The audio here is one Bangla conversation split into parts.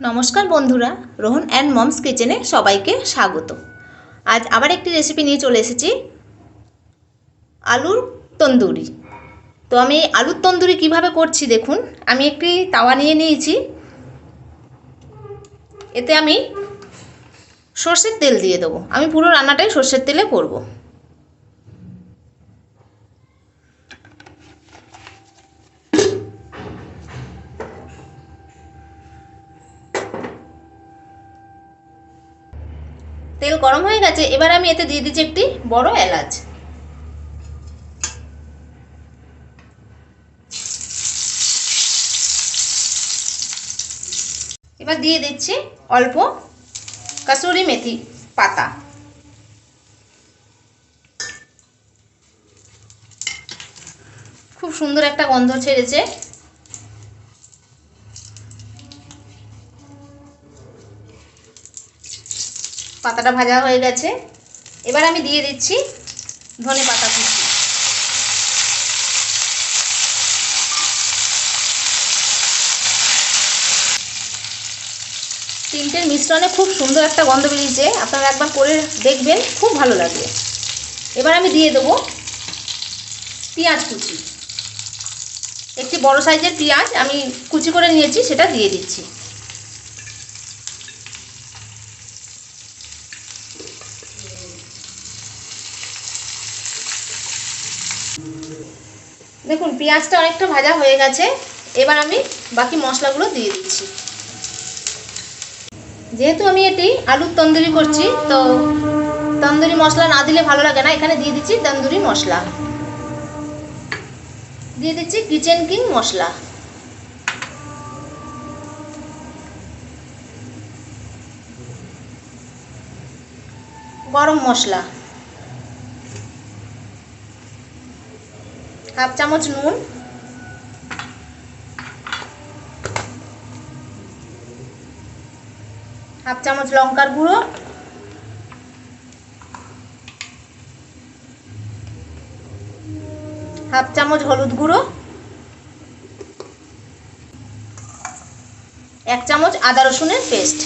নমস্কার বন্ধুরা, রোহন অ্যান্ড মমস কিচেনে সবাইকে স্বাগত। আজ আবার একটি রেসিপি নিয়ে চলে এসেছি, আলুর তন্দুরি। তো আমি আলুর তন্দুরি কীভাবে করছি দেখুন, আমি একটি তাওয়া নিয়ে নিয়েছি। এতে আমি সর্ষের তেল দিয়ে দেবো। আমি পুরো রান্নাটাই সর্ষের তেলে করব। তেল গরম হয়ে গেছে, এবার আমি এতে দিয়ে দিচ্ছি একটি বড় এলাচ। এবার দিয়ে দিচ্ছি অল্প কাসুরি মেথি পাতা। খুব সুন্দর একটা গন্ধ ছেড়েছে। পাতাটা ভাজা হয়ে গেছে। এবার আমি দিয়ে দিচ্ছি ধনে পাতা কুচি। তিনটের মিশ্রণে খুব সুন্দর একটা গন্ধ বেরিয়েছে। আপনারা একবার করে দেখবেন, খুব ভালো লাগবে। এবার আমি দিয়ে দেবো পেঁয়াজ কুচি। একটি বড় সাইজের পেঁয়াজ আমি কুচি করে নিয়েছি, সেটা দিয়ে দিচ্ছি দেখুন পেঁয়াজটা অনেকটা ভাজা হয়ে গেছে। এবার আমি বাকি মশলাগুলো দিয়ে দিচ্ছি। যেহেতু আমি এটি আলুর তন্দুরি করছি, তো তন্দুরি মশলা না দিলে ভালো লাগে না। এখানে দিয়ে দিচ্ছি তন্দুরি মশলা। দিয়ে দিচ্ছি কিচেন কিং মশলা। গরম মশলা। হাফ চামচ নুন। হাফ চামচ লঙ্কার গুঁড়ো। হাফ চামচ হলুদ গুঁড়ো। এক চামচ আদা রসুনের পেস্ট।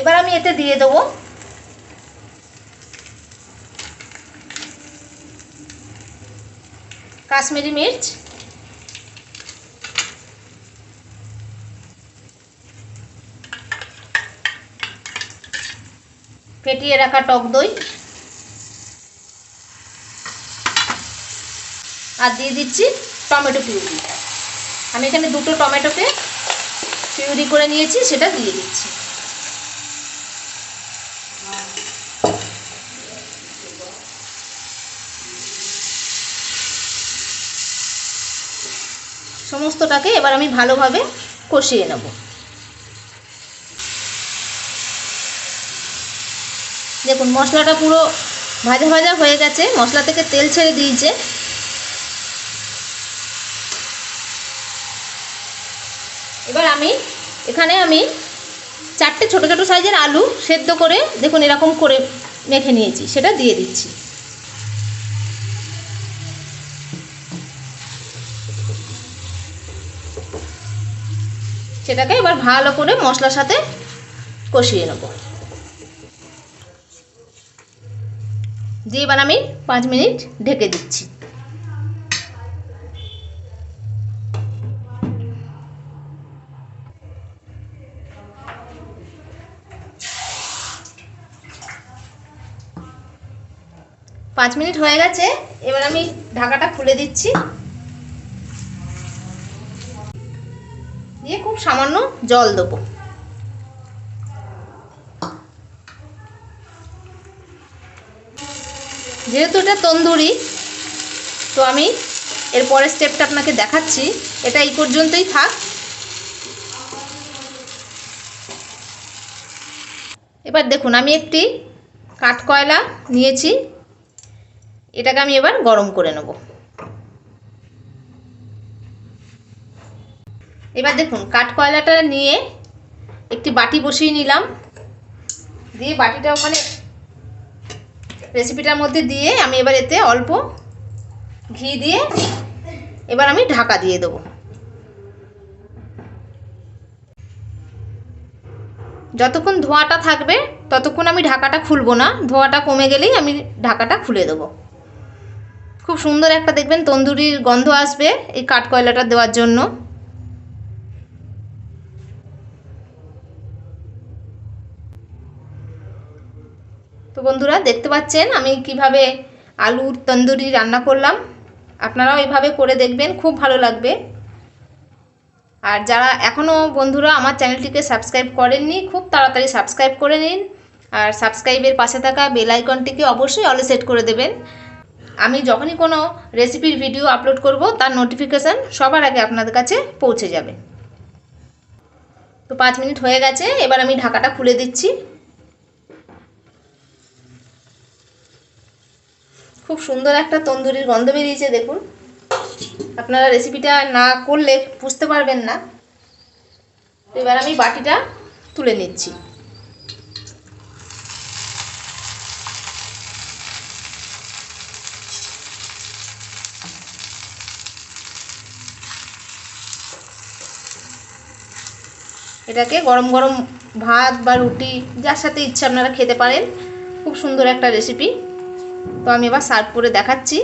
এবার আমি এতে দিয়ে দেবো। কাশ্মীরি মির্চ। ফেটিয়ে রাখা টক দই। আর দিয়ে দিচ্ছি টমেটো পিউরি। আমি এখানে দুটো টমেটোকে পিউরি করে নিয়েছি, সেটা দিয়ে দিচ্ছি। সমস্তটাকে এবার আমি ভালোভাবে কষিয়ে নেব। দেখুন, মশলাটা পুরো ভাজা ভাজা হয়ে গেছে। মশলা থেকে তেল ছেড়ে দিয়েছে। এবার আমি, এখানে আমি চারটে ছোট ছোট সাইজের আলু সেদ্ধ করে, দেখুন এরকম করে মেখে নিয়েছি। সেটা দিয়ে দিচ্ছি। সেটাকে এবার ভালো করে মশলার সাথে কষিয়ে নেব। দিয়ে এবার আমি পাঁচ মিনিট ঢেকে দিচ্ছি। পাঁচ মিনিট হয়ে গেছে, এবার আমি ঢাকাটা খুলে দিচ্ছি। সামান্য জল দেবো। যেহেতু এটা তন্দুরি, তো আমি এর পরের স্টেপটা আপনাকে দেখাচ্ছি। এটা এই পর্যন্তই থাক। এবার দেখুন, আমি একটি কাঠকয়লা নিয়েছি। এটাকে আমি এবার গরম করে নেব। এবার দেখুন কাঠকয়লাটা নিয়ে একটি বাটি বসিয়ে নিলাম। দিয়ে বাটিটা ওখানে রেসিপিটার মধ্যে দিয়ে আমি এবার এতে অল্প ঘি দিয়ে এবার আমি ঢাকা দিয়ে দেবো। যতক্ষণ ধোঁয়াটা থাকবে, ততক্ষণ আমি ঢাকাটা খুলবো না। ধোঁয়াটা কমে গেলেই আমি ঢাকাটা খুলে দেবো। খুব সুন্দর একটা দেখবেন তন্দুরির গন্ধ আসবে এই কাঠকয়লাটা দেওয়ার জন্য। তো বন্ধুরা, দেখতে পাচ্ছেন আমি কীভাবে আলুর তন্দুরি রান্না করলাম। আপনারাও এভাবে করে দেখবেন, খুব ভালো লাগবে। আর যারা এখনও বন্ধুরা আমার চ্যানেলটিকে সাবস্ক্রাইব করেননি, খুব তাড়াতাড়ি সাবস্ক্রাইব করে নিন। আর সাবস্ক্রাইবের পাশে থাকা বেল আইকনটিকে অবশ্যই অলে সেট করে দেবেন। আমি যখনই কোনো রেসিপির ভিডিও আপলোড করব, তার নোটিফিকেশান সবার আগে আপনাদের কাছে পৌঁছে যাবে। তো পাঁচ মিনিট হয়ে গেছে, এবার আমি ঢাকাটা খুলে দিচ্ছি। খুব সুন্দর একটা তন্দুরির গন্ধ বেরিয়েছে, দেখুন। আপনারা রেসিপিটা না করলে বুঝতে পারবেন না। এবার আমি বাটিটা তুলে নিচ্ছি। এটাকে গরম গরম ভাত বা রুটি, যার সাথে ইচ্ছা আপনারা খেতে পারেন। খুব সুন্দর একটা রেসিপি তো আমি এবার সার্ভ করে দেখাচ্ছি।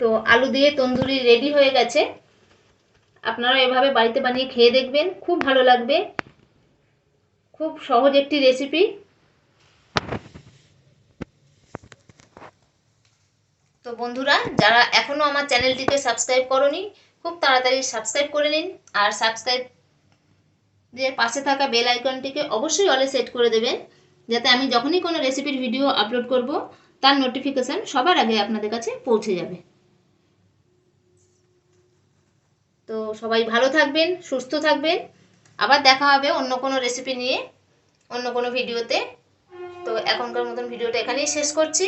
তো আলু দিয়ে তন্দুরি রেডি হয়ে গেছে। আপনারা এভাবে বাড়িতে বানিয়ে খেয়ে দেখবেন, খুব ভালো লাগবে। খুব সহজ একটি রেসিপি তো বন্ধুরা, যারা এখনও আমার চ্যানেলটিকে সাবস্ক্রাইব করনি, খুব তাড়াতাড়ি সাবস্ক্রাইব করে নিন। আর সাবস্ক্রাইব দিয়ে পাশে থাকা বেল আইকনটিকে অবশ্যই অলে সেট করে দেবেন, যাতে আমি যখনই কোনো রেসিপির ভিডিও আপলোড করব, তার নোটিফিকেশান সবার আগে আপনাদের কাছে পৌঁছে যাবে। তো সবাই ভালো থাকবেন, সুস্থ থাকবেন। আবার দেখা হবে অন্য কোনো রেসিপি নিয়ে অন্য কোনো ভিডিওতে তো এখনকার মতন ভিডিওটা এখানেই শেষ করছি।